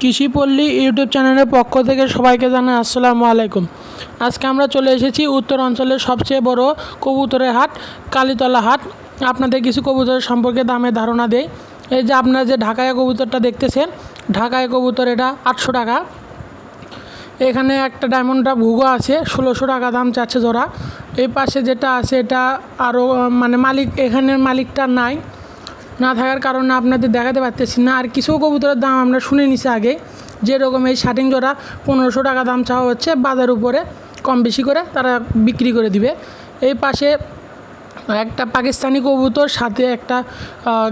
কৃষিপল্লী YouTube চ্যানেলের পক্ষ থেকে সবাইকে জানাই আসসালামু আলাইকুম। আজকে আমরা চলে এসেছি উত্তর অঞ্চলের সবচেয়ে বড় কবুতরের হাট, কালীতলা হাট। আপনাদের কিছু কবুতরের সম্পর্কে দামে ধারণা দেই। এই যে আপনারা যে ঢাকায় কবুতরটা দেখতেছেন ঢাকায় কবুতর এটা আটশো টাকা। এখানে একটা ডায়মন্ডটা ভুগো আছে, ষোলোশো টাকা দাম চাচ্ছে জোড়া। এই পাশে যেটা আছে, এটা আরও মানে মালিক এখানের মালিকটা নাই। না থাকার কারণে আপনাদের দেখাতে পারতেছি না। আর কিছু কবুতরের দাম আমরা শুনে নিছি আগে। যেরকম এই শার্টিং জোড়া পনেরোশো টাকা দাম চাওয়া হচ্ছে, বাজার উপরে কম বেশি করে তারা বিক্রি করে দিবে। এই পাশে একটা পাকিস্তানি কবুতর, সাথে একটা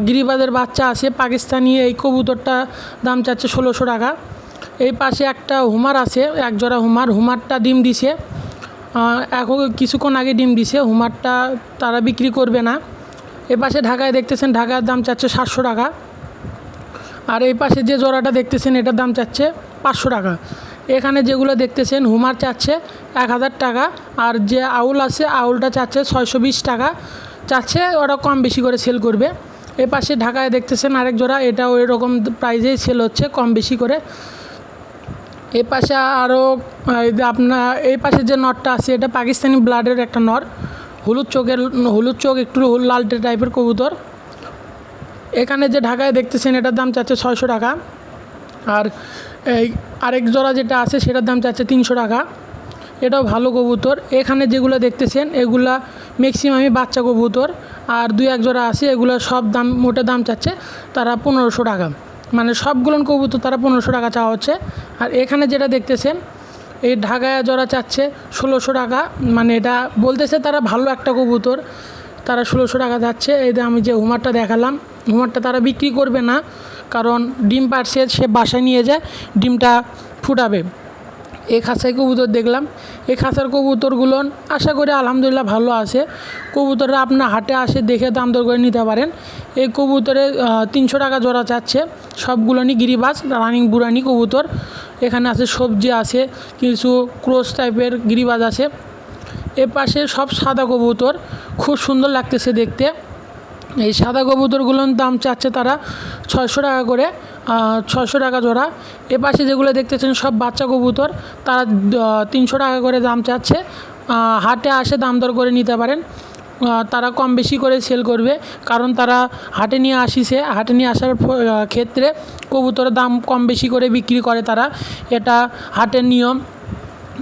গিরিবাজের বাচ্চা আছে। পাকিস্তানি এই কবুতরটা দাম চাচ্ছে ষোলোশো টাকা। এই পাশে একটা হুমার আছে, এক জোড়া হুমার। হুমারটা ডিম দিছে। এখন কিছুক্ষণ আগে ডিম দিছে। হুমারটা তারা বিক্রি করবে না। এ পাশে ঢাকায় দেখতেছেন ঢাকার দাম চাচ্ছে সাতশো টাকা। আর এই পাশে যে জোড়াটা দেখতেছেন, এটার দাম চাচ্ছে পাঁচশো টাকা। এখানে যেগুলো দেখতেছেন, হুমার চাচ্ছে এক হাজার টাকা আর যে আউল আছে, আউলটা চাচ্ছে ছয়শো বিশ টাকা। চাচ্ছে ওরা কম বেশি করে সেল করবে। এ পাশে ঢাকায় দেখতেছেন আরেক জোড়া, এটাও এরকম প্রাইজেই সেল হচ্ছে কম বেশি করে। এই পাশে আরও আপনার, এই পাশে যে নটটা আছে, এটা পাকিস্তানি ব্লাডের একটা নর হলুদ চোখের, হলুদ চোখ একটু লালটে টাইপের কবুতর। এখানে যে ঢাকায় দেখতেছেন, এটার দাম চাচ্ছে ছয়শো টাকা। আর এই আরেক জোড়া যেটা আছে, সেটার দাম চাচ্ছে তিনশো টাকা। এটাও ভালো কবুতর। এখানে যেগুলো দেখতেছেন, এগুলা ম্যাক্সিমামই বাচ্চা কবুতর। আর দুই এক জোড়া আছে, এগুলো সব দাম, মোটে দাম চাচ্ছে তারা পনেরোশো টাকা। মানে সবগুলো কবুতর তারা পনেরোশো টাকা চাওয়া হচ্ছে। আর এখানে যেটা দেখতেছেন এই ঢাকায় জোড়া চাচ্ছে ষোলোশো টাকা মানে এটা বলতেছে তারা ভালো একটা কবুতর। তারা ষোলোশো টাকা যাচ্ছে। এই আমি যে হুমারটা দেখালাম, হুমারটা তারা বিক্রি করবে না, কারণ ডিম পারছে, সে বাসায় নিয়ে যায়, ডিমটা ফুটাবে। এই খাঁচায় কবুতর দেখলাম। এই খাঁচার কবুতরগুলো আশা করি আলহামদুলিল্লাহ ভালো আছে। কবুতররা আপনার হাটে আসে, দেখে দাম দর করে নিতে পারেন। এই কবুতরে তিনশো টাকা জোড়া চাচ্ছে। সবগুলোনি গিরিবাস রানিং বুড়ানি কবুতর। এখানে আছে সবজি আছে, কিছু ক্রোস টাইপের গিরিবাজ আছে। এ পাশে সব সাদা কবুতর, খুব সুন্দর লাগতেছে দেখতে। এই সাদা কবুতরগুলোর দাম চাচ্ছে তারা ছয়শো টাকা করে ছয়শো টাকা জোড়া। এ পাশে যেগুলো দেখতেছেন সব বাচ্চা কবুতর, তারা তিনশো টাকা করে দাম চাচ্ছে। হাটে আসে দাম দর করে নিতে পারেন। তারা কম বেশি করে সেল করবে, কারণ তারা হাটে নিয়ে আসিছে। হাটে নিয়ে আসার ক্ষেত্রে কবুতরের দাম কম বেশি করে বিক্রি করে তারা। এটা হাটের নিয়ম।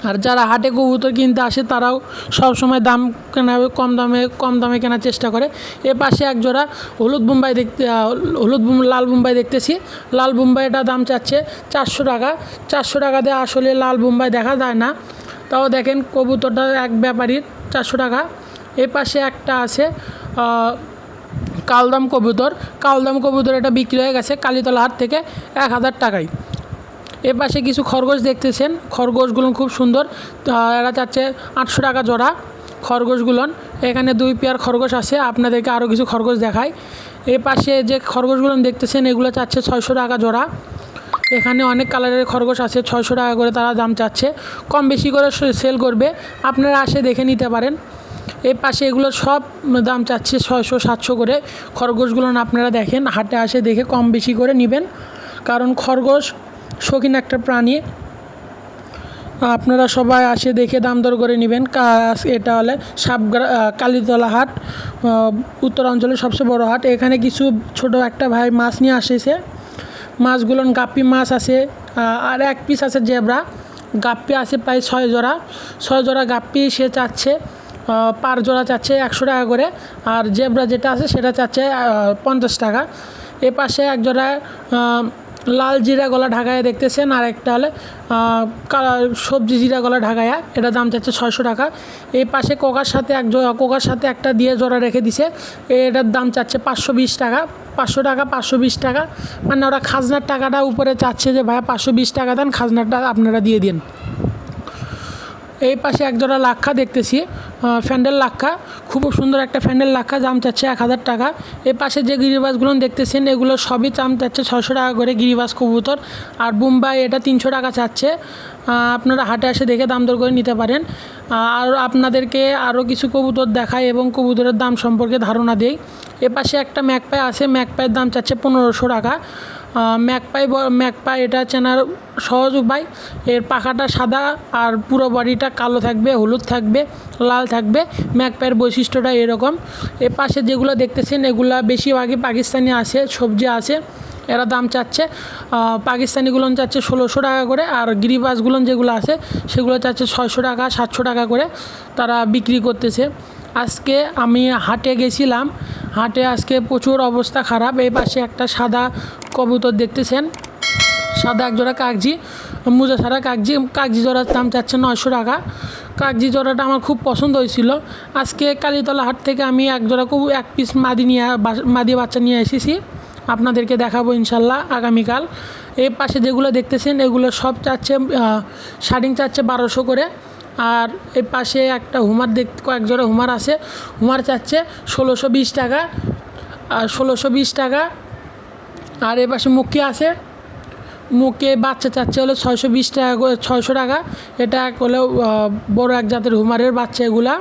আর যারা হাটে কবুতর কিনতে আসে, তারাও সব সময় দাম কেনা, কম দামে কম দামে কেনার চেষ্টা করে। এ পাশে এক জোড়া হলুদ বোম্বাই দেখতে হলুদ লাল বোম্বাই দেখতেছি। লাল বোম্বাইটা দাম চাচ্ছে চারশো টাকা। চারশো টাকা দিয়ে আসলে লাল বোম্বাই দেখা যায় না। তাও দেখেন কবুতরটা এক ব্যাপারীর চারশো টাকা। এ পাশে একটা আছে কালদাম কবুতর। কালদাম কবুতর এটা বিক্রি হয়ে গেছে কালীতলা হাট থেকে এক হাজার টাকায়। এ পাশে কিছু খরগোশ দেখতেছেন। খরগোশগুলো খুব সুন্দর। এরা চাচ্ছে আটশো টাকা জোড়া খরগোশগুলোন এখানে দুই পেয়ার খরগোশ আছে। আপনাদেরকে আরও কিছু খরগোশ দেখাই। এ পাশে যে খরগোশগুলো দেখতেছেন, এগুলো চাচ্ছে ছয়শো টাকা জোড়া। এখানে অনেক কালারের খরগোশ আছে। ছয়শো টাকা করে তারা দাম চাচ্ছে। কম বেশি করে সেল করবে। আপনারা আসে দেখে নিতে পারেন। এই পাশে এগুলো সব দাম চাচ্ছে ছয়শো, সাতশো করে। খরগোশগুলো আপনারা দেখেন। হাটে আসে দেখে কম বেশি করে নেবেন। কারণ খরগোশ শৌখিন একটা প্রাণী। আপনারা সবাই আসে দেখে দাম দর করে নেবেন। এটা হলে সাবগ্রা কালীতলা হাট উত্তরাঞ্চলের সবচেয়ে বড় হাট। এখানে কিছু ছোট একটা ভাই মাছ নিয়ে আসেছে। মাছগুলো গাপ্পি মাছ আছে আর এক পিস আছে জেবরা। গাপ্পি আছে প্রায় ছয় জোড়া। ছয় জোড়া গাপ্পি সে চাচ্ছে পার জোড়া চাচ্ছে একশো টাকা করে। আর জেবরা যেটা আছে সেটা চাচ্ছে পঞ্চাশ টাকা। এ পাশে এক জোড়া লাল জিরা গলা ঢাকায় দেখতেছেন, আর একটা হলে সবজি জিরা গলা ঢাকায়, এটা দাম চাচ্ছে ছয়শো টাকা। এই পাশে কোকার সাথে এক কোকার সাথে একটা দিয়ে জোড়া রেখে দিছে, এটার দাম চাচ্ছে পাঁচশো বিশ টাকা, পাঁচশো টাকা, পাঁচশো বিশ টাকা। মানে ওরা খাজনার টাকাটা উপরে চাচ্ছে যে ভাই পাঁচশো বিশ টাকা দেন, খাজনাটা আপনারা দিয়ে দিন। এই পাশে এক জোড়া লাক্ষা দেখতেছি। ফ্যান্ডেল লাক্ষা। খুব সুন্দর একটা ফ্যান্ডেল লাক্ষা, দাম চাচ্ছে এক হাজার টাকা। এই পাশে যে গিরিবাসগুলো দেখতেছেন, এগুলো সবই দাম চাচ্ছে ছশো টাকা করে গিরিবাস কবুতর। আর বুম্বাই এটা তিনশো টাকা চাচ্ছে। আপনারা হাটে এসে দেখে দাম দর করে নিতে পারেন। আর আপনাদেরকে আরও কিছু কবুতর দেখায় এবং কবুতরের দাম সম্পর্কে ধারণা দেই। এ পাশে একটা ম্যাকপাই আছে, ম্যাকপাইয়ের দাম চাচ্ছে পনেরোশো টাকা। ম্যাকপাই ম্যাকপাই এটা চেনার সহজ উপায়। এর পাখাটা সাদা আর পুরো বডিটা কালো থাকবে, হলুদ থাকবে, লাল থাকবে ম্যাকপায়ের বৈশিষ্ট্যটা এরকম। এর পাশে যেগুলো দেখতেছেন, এগুলা বেশিরভাগই পাকিস্তানি আছে, সবজি আছে, এরা দাম চাচ্ছে পাকিস্তানিগুলো চাচ্ছে ষোলোশো টাকা করে, আর গিরিবাসগুলো যেগুলো আছে, সেগুলো চাচ্ছে ছয়শো টাকা, সাতশো টাকা করে তারা বিক্রি করতেছে। আজকে আমি হাটে গেছিলাম, হাটে আজকে প্রচুর অবস্থা খারাপ, এই পাশে একটা সাদা কবুতর দেখতেছেন, সাদা একজোড়া কাগজি মোজা ছাড়া কাগজি কাগজি জোড়ার দাম চাচ্ছে নয়শো টাকা। কাগজি জোড়াটা আমার খুব পছন্দ হয়েছিল। আজকে কালীতলা হাট থেকে আমি এক জোড়া খুব এক পিস মাদি নিয়ে মাদি বাচ্চা নিয়ে এসেছি। আপনাদেরকে দেখাবো ইনশাল্লাহ আগামীকাল। এই পাশে যেগুলো দেখতেছেন, এগুলো সব চাচ্ছে শার্টিং চাচ্ছে বারোশো করে। আর এই পাশে একটা হুমার দেখ, কয়েক জোড়া হুমার আছে। হুমার চাচ্ছে ষোলোশো বিশ টাকা, আর ষোলোশো বিশ টাকা। আর এ পাশে মুখি আছে। মুখে বাচ্চা চাচ্ছে হলো ছয়শো বিশ টাকা করে, ছয়শো টাকা। এটা হলো বড় এক জাতের হুমারের বাচ্চা এগুলা।